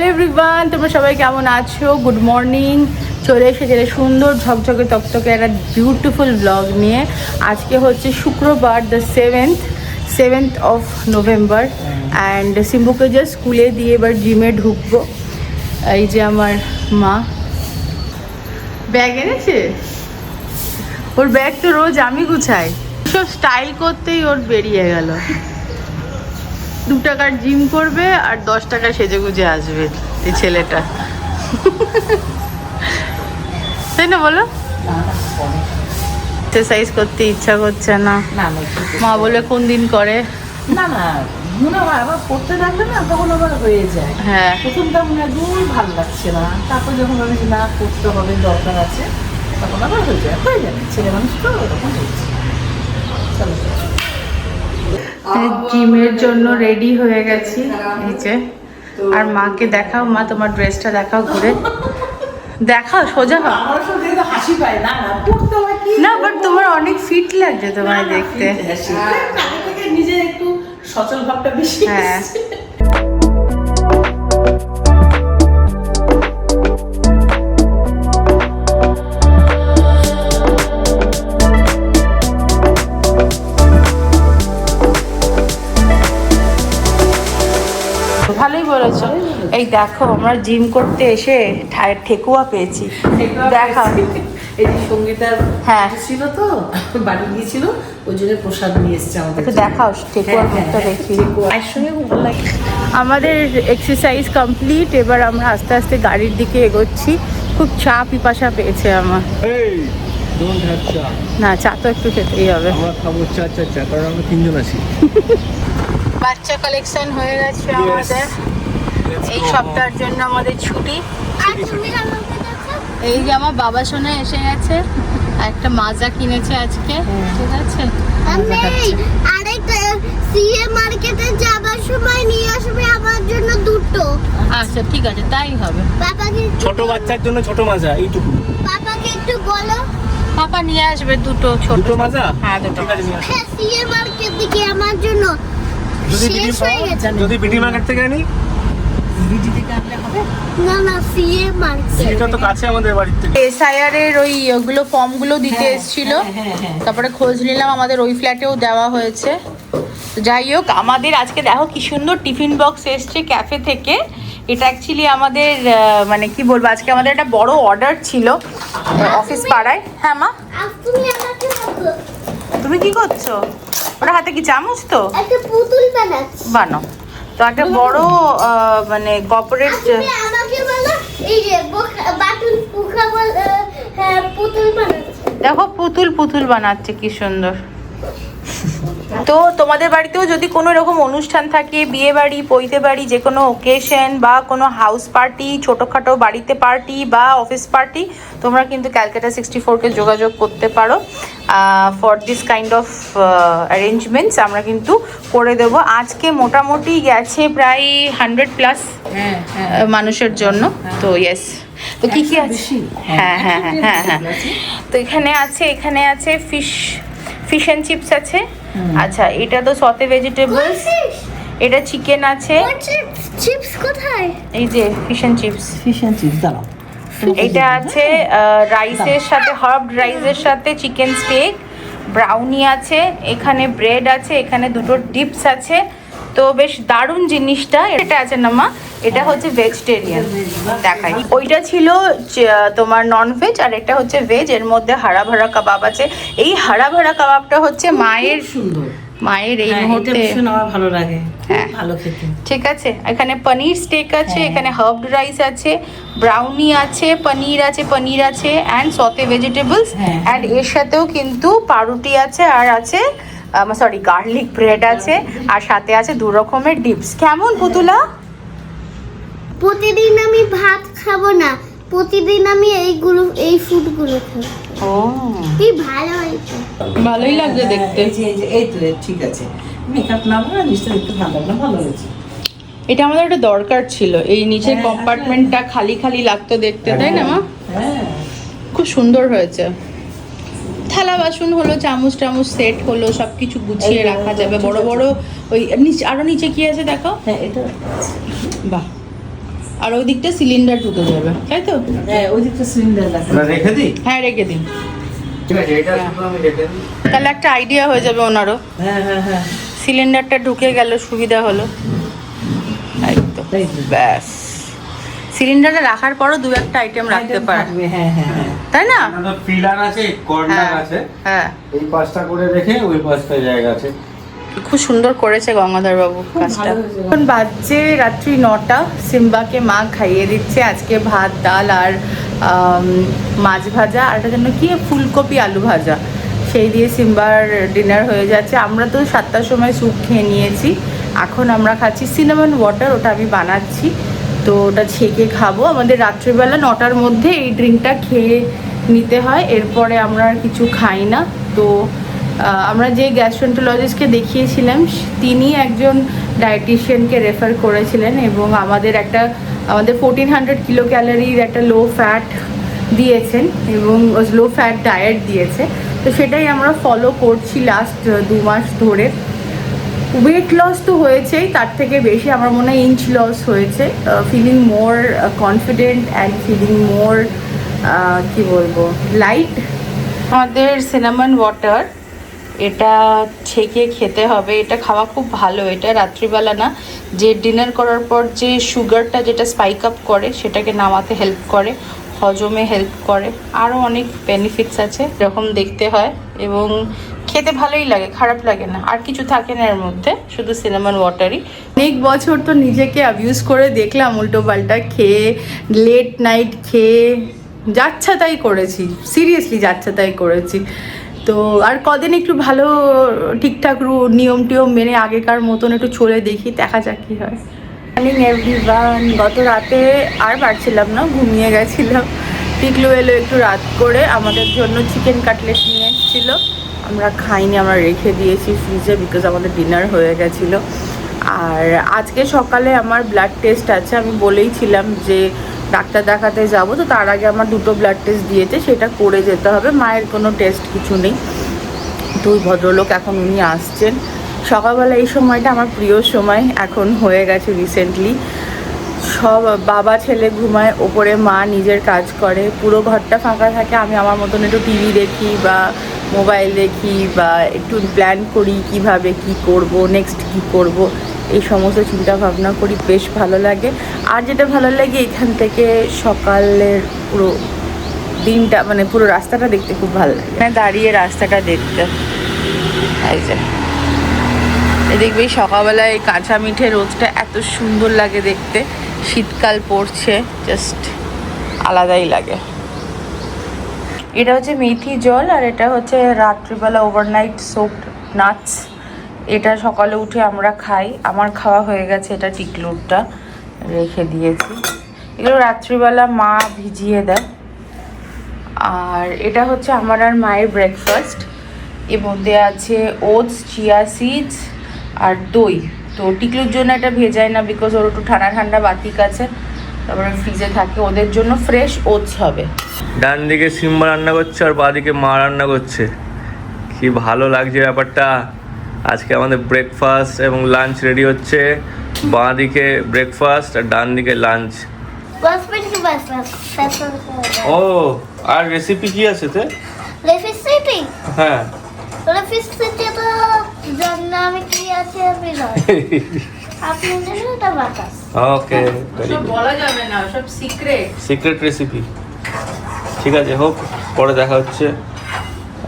Hello everyone তোমরা সবাই কেমন আছো? গুড মর্নিং চলে এসেছে সুন্দর ঝকঝকে তকতকে একটা বিউটিফুল ব্লগ নিয়ে। আজকে হচ্ছে শুক্রবার the seventh seventh of November and সিম্বুকে just স্কুলে দিয়ে এবার জিমে ঢুকবো। এই যে আমার মা। ব্যাগ এনেছে? ওর ব্যাগ তো রোজ আমি গুছাই। সব স্টাইল করতেই ওর বেরিয়ে গেল। দু টাকার জিম করবে আর দশ টাকা সেজে গুজে আসবে এই ছেলেটা। তাই না বলো? এক্সারসাইজ করতে ইচ্ছা করছে না। মা বলে কোন দিন করে? না না মনে হয় আবার করতে থাকলে না তখন আবার হয়ে যায়। হ্যাঁ। প্রথমটা মনে হয় দূর ভালো লাগছে না। তারপর যখন আমি না করতে হবে দরকার আছে তখন আবার হয়ে যায়। হয়ে যাবে ছেলে মানুষ তো ওরকম হয়েছে চলো জিমের জন্য রেডি হয়ে গেছি। নিচে আর মাকে দেখাও মা তোমার ড্রেসটা দেখাও ঘুরে। দেখাও সোজা হও। হাসি পায়। না না হয় না বাট তোমার অনেক ফিট লাগছে তোমায় দেখতে। হাসি নিজের একটু সচল ভাবটা বেশি হ্যাঁ। এই দেখো আমরা জিম করতে এসে ঠেকুয়া পেয়েছি। দেখা। এই যে সঙ্গীতার হ্যাঁ। ছিল তো বাড়ি গিয়েছিল ওই জন্য প্রসাদ নিয়ে এসছে আমাদের দেখাও ঠেকুয়ার হ্যাঁ, মুখটা হ্যাঁ, দেখি। সঙ্গে খুব ভালো লাগে। আমাদের এক্সারসাইজ কমপ্লিট এবার আমরা আস্তে আস্তে গাড়ির দিকে এগোচ্ছি। খুব চা পিপাসা পেয়েছে আমার। না চা তো একটু খেতেই হবে। আমরা খাব চা চা চা কারণ আমরা তিনজন আছি। বাচ্চা কালেকশন হয়ে গেছে আমাদের। এই সপ্তাহের জন্য আমাদের ছুটি। এই যে আমার বাবা সোনা এসে গেছে। আর একটা মাজা কিনেছে আজকে। ঠিক আছে? আমি আরেকটা সিএ মার্কেটে যাবার সময় নিয়ে আসবে আমার জন্য দুটো। আচ্ছা ঠিক আছে তাই হবে। পাপাকে ছোট বাচ্চার জন্য ছোট মাজা এইটুকু। পাপাকে একটু বলো। পাপা নিয়ে আসবে দুটো ছোট। দুটো মাজা? হ্যাঁ দুটো হ্যাঁ সিএ মার্কেট থেকে আমার জন্য যদি বিডি মার্কেট থেকে আনি বিজি থেকে আনলে হবে না না সিএ মার্কেট সেটা তো কাছে আমাদের বাড়ির থেকে। এসআইআর এর ওই ওগুলো ফর্মগুলো দিতে হ্যাঁ, এসেছিল। হ্যাঁ, হ্যাঁ। তারপরে খোঁজ নিলাম আমাদের ওই ফ্ল্যাটেও দেওয়া হয়েছে। যাই হোক আমাদের আজকে দেখো কি সুন্দর টিফিন বক্স এসছে ক্যাফে থেকে। এটা অ্যাকচুয়ালি আমাদের মানে কি বলব আজকে আমাদের একটা বড় অর্ডার ছিল অফিস পাড়ায়। হ্যাঁ মা? তুমি আমাকে বলো, তুমি কি করছ? ওটা হাতে কি চামচ তো? একটা পুতুল বানাচ্ছি। বানো তো একটা বড় মানে কর্পোরেট হ্যাঁ, পুতুল বানাচ্ছি। দেখো পুতুল পুতুল বানাচ্ছে কি সুন্দর। তো তোমাদের বাড়িতেও যদি কোনো এরকম অনুষ্ঠান থাকে বিয়ে বাড়ি পৈতে বাড়ি যে কোনো ওকেশন বা কোনো হাউস পার্টি ছোটোখাটো বাড়িতে পার্টি বা অফিস পার্টি তোমরা কিন্তু ক্যালকাটা সিক্সটি ফোরকে যোগাযোগ করতে পারো। For this kind of arrangements আমরা কিন্তু করে দেব। আজকে মোটামুটি গেছে প্রায় হান্ড্রেড প্লাস হ্যাঁ হ্যাঁ। মানুষের জন্য। তো ইয়েস তো কি কি আছে? হ্যাঁ। হ্যাঁ হ্যাঁ হ্যাঁ হ্যাঁ তো এখানে আছে এখানে আছে ফিশ ফিশ অ্যান্ড চিপস আছে। আচ্ছা এটা তো সতে ভেজিটেবলস এটা চিকেন আছে। চিপস কোথায়? এই যে fish and chips fish and chips দাঁড়াও। এটা আছে রাইসের সাথে হার্ব রাইসের সাথে চিকেন স্টেক ব্রাউনি আছে, এখানে ব্রেড আছে, এখানে দুটো ডিপস আছে। তো বেশ দারুণ জিনিসটা। এটা আছে না মা? এটা হচ্ছে ভেজিটেরিয়ান দেখাই। ওইটা ছিল তোমার নন ভেজ আর এটা হচ্ছে ভেজ এর মধ্যে হারা ভাড়া কাবাব আছে। এই হারা ভাড়া কাবাবটা হচ্ছে মায়ের সুন্দর। মায়ের এই হ্যাঁ, মুহূর্তে ভালো লাগে। হ্যাঁ। ভালো খেতে। ঠিক আছে এখানে পনির স্টেক আছে হ্যাঁ। এখানে হার্বড রাইস আছে ব্রাউনি আছে পনির আছে পনির আছে অ্যান্ড সতে ভেজিটেবলস। অ্যান্ড এর সাথেও কিন্তু পাউরুটি আছে আর আছে সরি গার্লিক ব্রেড আছে আর সাথে আছে দু রকমের ডিপস কেমন পুতুলা? প্রতিদিন আমি ভাত খাব না প্রতিদিন আমি এইগুলো এই ফুডগুলো খাব। ও। কি ভালো হয়েছে। ভালোই লাগছে দেখতে। এই তো ঠিক আছে। মেকআপ না করে নিশ্চয়ই একটু ভালো না ভালো হয়েছে। এটা আমাদের একটা দরকার ছিল। এই নিচের হ্যাঁ, কম্পার্টমেন্টটা খালি খালি লাগতো দেখতে তাই না মা? হ্যাঁ। খুব সুন্দর হয়েছে। থালা বাসন হলো চামচ টামচ সেট হলো সব কিছু গুছিয়ে রাখা যাবে। বড় বড় ওই নিচে আরও নিচে কি আছে দেখো? হ্যাঁ এটা বাহ। আর ওই দিকটা সিলিন্ডার ঢুকে যাবে তাই তো? হ্যাঁ ওই দিকটা সিলিন্ডার রেখে দিই? হ্যাঁ রেখে দিন। ঠিক আছে এটা শুধু আমি রেখে দিই। তাহলে একটা আইডিয়া হয়ে যাবে ওনারও। হ্যাঁ হ্যাঁ হ্যাঁ। সিলিন্ডারটা ঢুকে গেল সুবিধা হলো। তাই তো। ব্যাস। সিলিন্ডারে রাখার পরও দু একটা আইটেম রাখতে পারবে হ্যাঁ হ্যাঁ হ্যাঁ। তাই না? আমাদের পিলার আছে কর্নার হ্যাঁ আছে। হ্যাঁ। এই পাঁচটা করে রেখে ওই পাঁচটা জায়গা আছে। খুব সুন্দর করেছে গঙ্গাধর বাবু কাজটা। এখন বাজছে রাত্রি নটা সিম্বাকে মা খাইয়ে দিচ্ছে। আজকে ভাত ডাল আর মাছ ভাজা আর একটা যেন কি ফুলকপি আলু ভাজা। সেই দিয়ে সিম্বার ডিনার হয়ে যাচ্ছে। আমরা তো সাতটার সময় স্যুপ খেয়ে নিয়েছি। এখন আমরা খাচ্ছি সিনেমন ওয়াটার ওটা আমি বানাচ্ছি। তো ওটা ছেঁকে খাব। আমাদের রাত্রিবেলা নটার মধ্যে এই ড্রিঙ্কটা খেয়ে নিতে হয়। এরপরে আমরা আর কিছু খাই না। তো আমরা যে গ্যাস্ট্রোন্টোলজিস্টকে দেখিয়েছিলাম, তিনি একজন ডায়েটিশিয়ানকে রেফার করেছিলেন এবং আমাদের একটা, আমাদের ফোরটিন হান্ড্রেড কিলো ক্যালোরির একটা লো ফ্যাট দিয়েছেন এবং লো ফ্যাট ডায়েট দিয়েছে। তো সেটাই আমরা ফলো করছি লাস্ট দু মাস ধরে। ওয়েট লস তো হয়েছেই, তার থেকে বেশি আমার মনে হয় ইঞ্চ লস হয়েছে। Feeling more confident and feeling more কি বলব লাইট আমাদের সিনামন ওয়াটার এটা ছেঁকে খেতে হবে, এটা খাওয়া খুব ভালো, এটা রাত্রিবেলা না, যে ডিনার করার পর যে সুগারটা যেটা স্পাইক আপ করে, সেটাকে নামাতে হেল্প করে, হজমে হেল্প করে আরও অনেক বেনিফিটস আছে, এরকম দেখতে হয়, এবং খেতে ভালোই লাগে, খারাপ লাগে না, আর কিছু থাকে না এর মধ্যে, শুধু সিনেমান ওয়াটারই অনেক বছর তো নিজেকে অ্যাবিউজ করে দেখলাম, উল্টো পাল্টা খেয়ে লেট নাইট খেয়ে, যাচ্ছা তাই করেছি সিরিয়াসলি যাচ্ছা তাই করেছি। তো আর কদিন একটু ভালো ঠিকঠাক রু- নিয়ম টিয়ম মেনে আগেকার মতন একটু চলে দেখি, দেখা যাক কি হয়। মর্নিং এভরিওয়ান গত রাতে আর পারছিলাম না, ঘুমিয়ে গেছিলাম। টিকলু এলো একটু রাত করে, আমাদের জন্য চিকেন কাটলেট নিয়ে এসেছিল। আমরা খাইনি, আমরা রেখে দিয়েছি ফ্রিজে বিকজ আমাদের ডিনার হয়ে গেছিল। আর আজকে সকালে আমার ব্লাড টেস্ট আছে, আমি বলেইছিলাম যে ডাক্তার দেখাতে যাব, তো তার আগে আমার দুটো ব্লাড টেস্ট দিয়েছে, সেটা করে যেতে হবে, মায়ের কোনো টেস্ট কিছু নেই। দুই ভদ্রলোক এখন উনি আসছেন। সকালবেলা এই সময়টা আমার প্রিয় সময় এখন হয়ে গেছে রিসেন্টলি সব বাবা ছেলে ঘুমায়, ওপরে মা নিজের কাজ করে, পুরো ঘরটা ফাঁকা থাকে, আমি আমার মতন একটু টিভি দেখি বা মোবাইল দেখি বা একটু প্ল্যান করি কীভাবে কি করব নেক্সট কি করব। এই সমস্ত চিন্তা ভাবনা করি, বেশ ভালো লাগে। আর যেটা ভালো লাগে, এখান থেকে সকালের পুরো দিনটা মানে পুরো রাস্তাটা দেখতে খুব ভালো লাগে। মানে দাঁড়িয়ে রাস্তাটা দেখতে। এই দেখবি সকালবেলায় এই কাঁচা মিঠে রোদটা এত সুন্দর লাগে দেখতে। শীতকাল পড়ছে জাস্ট আলাদাই লাগে। এটা হচ্ছে মেথি জল আর এটা হচ্ছে রাত্রিবেলা ওভারনাইট সোপড নাটস এটা সকালে উঠে আমরা খাই। আমার খাওয়া হয়ে গেছে এটা টিকলুরটা। রেখে দিয়েছি। এগুলো রাত্রিবেলা মা ভিজিয়ে দেয়। আর এটা হচ্ছে আমার আর মায়ের ব্রেকফাস্ট এর মধ্যে আছে ওটস, চিয়া সিডস আর দই। তো টিকলুর জন্য এটা ভেজায় না বিকজ ওর একটু ঠান্ডা ঠান্ডা বাতিক আছে। তারপরে ফ্রিজে থাকে। ওদের জন্য ফ্রেশ ওটস হবে। ডান দিকে সিম্বা রান্না করছে আর বাঁ দিকে মা রান্না করছে। কি ভালো লাগছে ব্যাপারটা। আজকে আমাদের ব্রেকফাস্ট এবং লাঞ্চ রেডি হচ্ছে। বাঁ দিকে ব্রেকফাস্ট আর ডান দিকে লাঞ্চ বাস মিনিট বাস বাস ও আর রেসিপি কি আছে তে? রেফিসিটি হ্যাঁ। রেফিসিটি তো জানি আমি কি আছে আমি আপনি জানেন ওটা বাতাস ওকে ভেরি সব গুড বলা যাবে না সব সিক্রেট সিক্রেট রেসিপি ঠিক আছে হোক পরে দেখা হচ্ছে।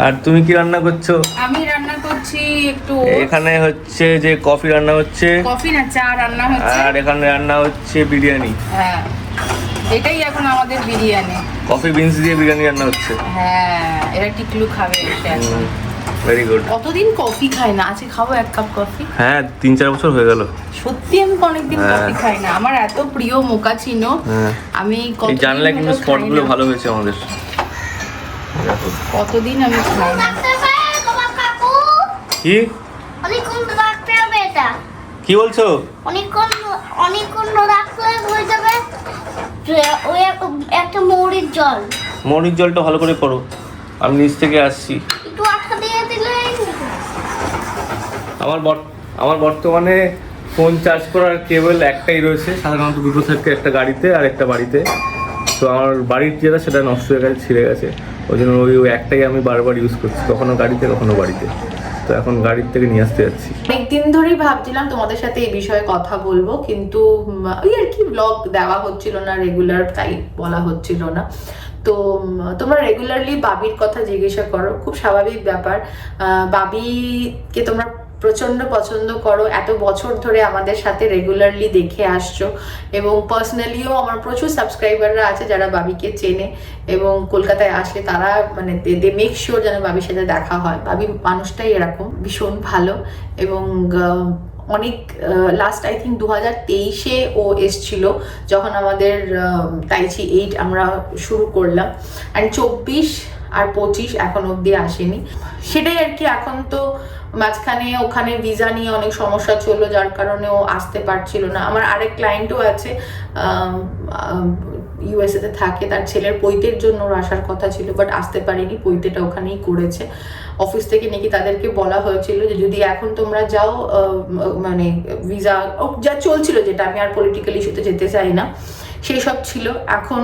আর তুমি কি রান্না করছ? আমি রান্না করছি একটু এখানে হচ্ছে যে কফি রান্না হচ্ছে। কফি না চা রান্না হচ্ছে। আর এখানে রান্না হচ্ছে বিরিয়ানি। হ্যাঁ এটাই এখন আমাদের বিরিয়ানি। কফি বিনস দিয়ে বিরিয়ানি রান্না হচ্ছে। হ্যাঁ এরা টিকলু খাবে এটা ভেরি গুড কতদিন কফি খাই না? আজকে খাব এক কাপ কফি। হ্যাঁ তিন চার বছর হয়ে গেল। সত্যি আমি অনেকদিন হ্যাঁ। কফি খাই না। আমার এত প্রিয় মোকাচিনো। হ্যাঁ। আমি কতদিন জানলা কিন্তু স্পটগুলো ভালো হয়েছে আমাদের। কতদিন আমি খাই কি? অনেকক্ষণ রাখতে হবে এটা। কি বলছো? অনেকক্ষণ অনেকক্ষণ রাখলে হয়ে যাবে। ওই একটা মৌরির জল। মরিচ জলটা ভালো করে পড়ো আমি নিচ থেকে আসছি। একটু আঠা দিয়ে দিলে আমার আমার বর্তমানে ফোন চার্জ করার কেবল একটাই রয়েছে। সাধারণত দুটো থাকে একটা গাড়িতে আর একটা বাড়িতে। তো আমার বাড়ির যেটা সেটা নষ্ট হয়ে গেছে ছিঁড়ে গেছে। ওই জন্য ওই একটাই আমি বারবার ইউজ করছি, কখনো গাড়িতে, কখনো বাড়িতে। তো এখন গাড়ির থেকে নিয়ে আসতে যাচ্ছি। অনেকদিন ধরেই ভাবছিলাম তোমাদের সাথে এই বিষয়ে কথা বলব, কিন্তু ওই আর কি ব্লগ দেওয়া হচ্ছিল না রেগুলার তাই বলা হচ্ছিল না। তো তোমরা রেগুলারলি বাবির কথা জিজ্ঞাসা করো, খুব স্বাভাবিক ব্যাপার। বাবিকে তোমরা প্রচণ্ড পছন্দ করো, এত বছর ধরে আমাদের সাথে রেগুলারলি দেখে আসছো এবং পার্সোনালিও আমার প্রচুর সাবস্ক্রাইবাররা আছে যারা বাবিকে চেনে এবং কলকাতায় আসলে তারা মানে দে মেক শিওর যেন বাবির সাথে দেখা হয়। বাবি মানুষটাই এরকম, ভীষণ ভালো এবং অনেক লাস্ট আই থিঙ্ক দু হাজার তেইশে ও এসছিল যখন আমাদের তাইচি এইট আমরা শুরু করলাম। অ্যান্ড চব্বিশ আর পঁচিশ এখন অবধি আসেনি। সেটাই আর কি, এখন তো মাঝখানে ওখানে ভিসা নিয়ে অনেক সমস্যা চলল, যার কারণে ও আসতে পারছিল না। আমার আরেক ক্লায়েন্টও আছে ইউএসএতে থাকে, তার ছেলের পৈতের জন্য ওর আসার কথা ছিল বাট আসতে পারেনি, পৈতেটা ওখানেই করেছে। অফিস থেকে নাকি তাদেরকে বলা হয়েছিল যে, যদি এখন তোমরা যাও মানে ভিসা যা চলছিল যেটা, আমি আর পলিটিক্যাল ইস্যুতে যেতে চাই না। সেই সব ছিল। এখন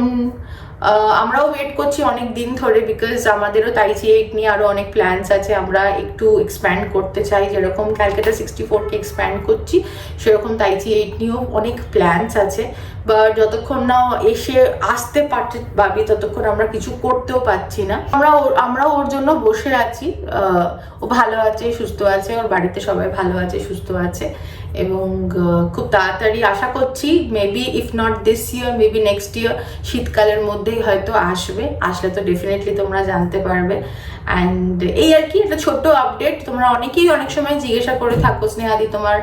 আমরাও ওয়েট করছি অনেক দিন ধরে বিকজ আমাদেরও তাইচি এইট নিয়ে আরও অনেক প্ল্যানস আছে, আমরা একটু এক্সপ্যান্ড করতে চাই। যেরকম ক্যালকাটা সিক্সটি ফোরকে এক্সপ্যান্ড করছি, সেরকম তাইচি এইট নিয়েও অনেক প্ল্যানস আছে। বা যতক্ষণ না এসে আসতে পারতে ভাবি, ততক্ষণ আমরা কিছু করতেও পারছি না। আমরা ওর- আমরাও ওর জন্য বসে আছি। ও ভালো আছে, সুস্থ আছে, ওর বাড়িতে সবাই ভালো আছে, সুস্থ আছে। এবং খুব তাড়াতাড়ি আশা করছি maybe if not this year maybe next year শীতকালের মধ্যেই হয়তো আসবে। আসলে তো ডেফিনেটলি তোমরা জানতে পারবে। অ্যান্ড এই আর কি, একটা ছোট্ট আপডেট তোমরা অনেকেই অনেক সময় জিজ্ঞাসা করে থাকো, স্নেহাদি, তোমার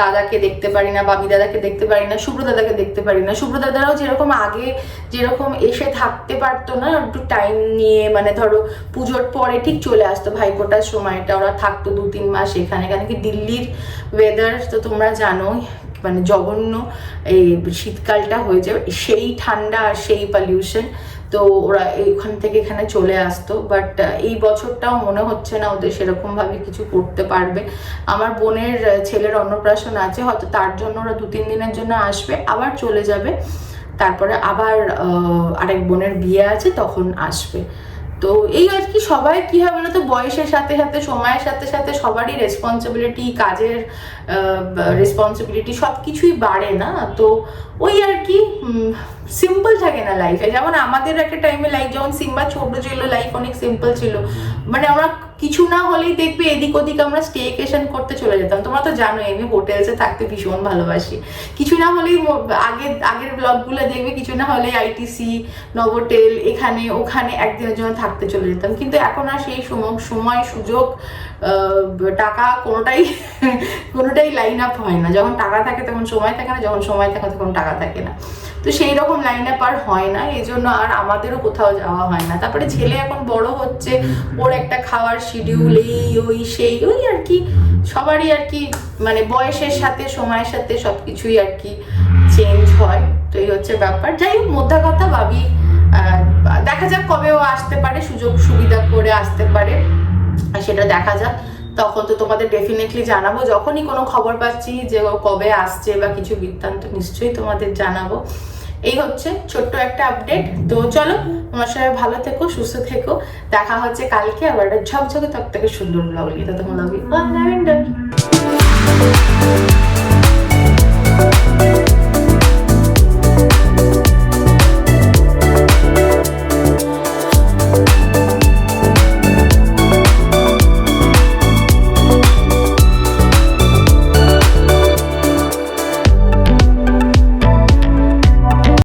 দাদাকে দেখতে পারি না, বাবি দাদাকে দেখতে পারি না, শুভ্র দাদাকে দেখতে পারি না। শুভ্র দাদারাও যেরকম আগে যেরকম এসে থাকতে পারতো না, একটু টাইম নিয়ে মানে ধরো পুজোর পরে ঠিক চলে আসতো ভাইফোঁটার সময়টা, ওরা থাকতো দু তিন মাস এখানে। কেন কি দিল্লির ওয়েদার তো তোমরা জানো মানে জঘন্য এই শীতকালটা হয়ে যাবে সেই ঠান্ডা আর সেই পলিউশন তো ওরা এখান থেকে এখানে চলে আসতো বাট এই বছরটাও মনে হচ্ছে না ওদের সেরকমভাবে কিছু করতে পারবে। আমার বোনের ছেলের অন্নপ্রাশন আছে, হয়তো তার জন্য ওরা দু তিন দিনের জন্য আসবে, আবার চলে যাবে। তারপরে আবার আরেক বোনের বিয়ে আছে, তখন আসবে। তো এই আর কি, সবাই কি হয় বলতো, বয়সের সাথে সাথে, সময়ের সাথে সাথে সবারই রেসপন্সিবিলিটি কাজের রেসপন্সিবিলিটি সব কিছুই বাড়ে না। তো ওই আর কি সিম্পল থাকে না লাইফে যেমন আমাদের একটা টাইমে লাইফ যেমন সিম্বা ছোট ছিল লাইফ অনেক সিম্পল ছিল। মানে আমরা কিছু না হলেই দেখবে এদিক ওদিক আমরা স্টেকেশন করতে চলে যেতাম। তোমরা তো জানোই, আমি হোটেলসে থাকতে ভীষণ ভালোবাসি। কিছু না হলেই আগে, আগের ব্লগগুলো দেখবে, কিছু না হলেই আইটিসি নভোটেল এখানে, ওখানে একদিনের জন্য থাকতে চলে যেতাম। কিন্তু এখন আর সেই সময়, সুযোগ টাকা কোনোটাই কোনোটাই লাইন আপ হয় না। যখন টাকা থাকে তখন সময় থাকে না, যখন সময় থাকে তখন টাকা থাকে না। তো সেই রকম লাইন আপ আর হয় না এই জন্য আর আমাদেরও কোথাও যাওয়া হয় না। তারপরে ছেলে এখন বড় হচ্ছে ওর একটা খাওয়ার শিডিউল এই ওই সেই ওই আর কি। সবারই আর কি মানে বয়সের সাথে সময়ের সাথে সব কিছুই আর কি চেঞ্জ হয়। তো এই হচ্ছে ব্যাপার। যাই হোক মোদ্দা কথা ভাবি আহ, দেখা যাক কবে ও আসতে পারে সুযোগ সুবিধা করে আসতে পারে। আর সেটা দেখা যাক। তখন তো তোমাদের ডেফিনেটলি জানাব। যখনই কোনো খবর পাচ্ছি যে কবে আসছে বা কিছু বৃত্তান্ত, নিশ্চয়ই তোমাদের জানাব। এই হচ্ছে ছোট্ট একটা আপডেট তো চলো, তোমার সবাই ভালো থেকো, সুস্থ থেকো। দেখা হচ্ছে কালকে আবার একটা ঝকঝকে তক থেকে সুন্দর ব্লগ নিয়ে। তোমার ইউ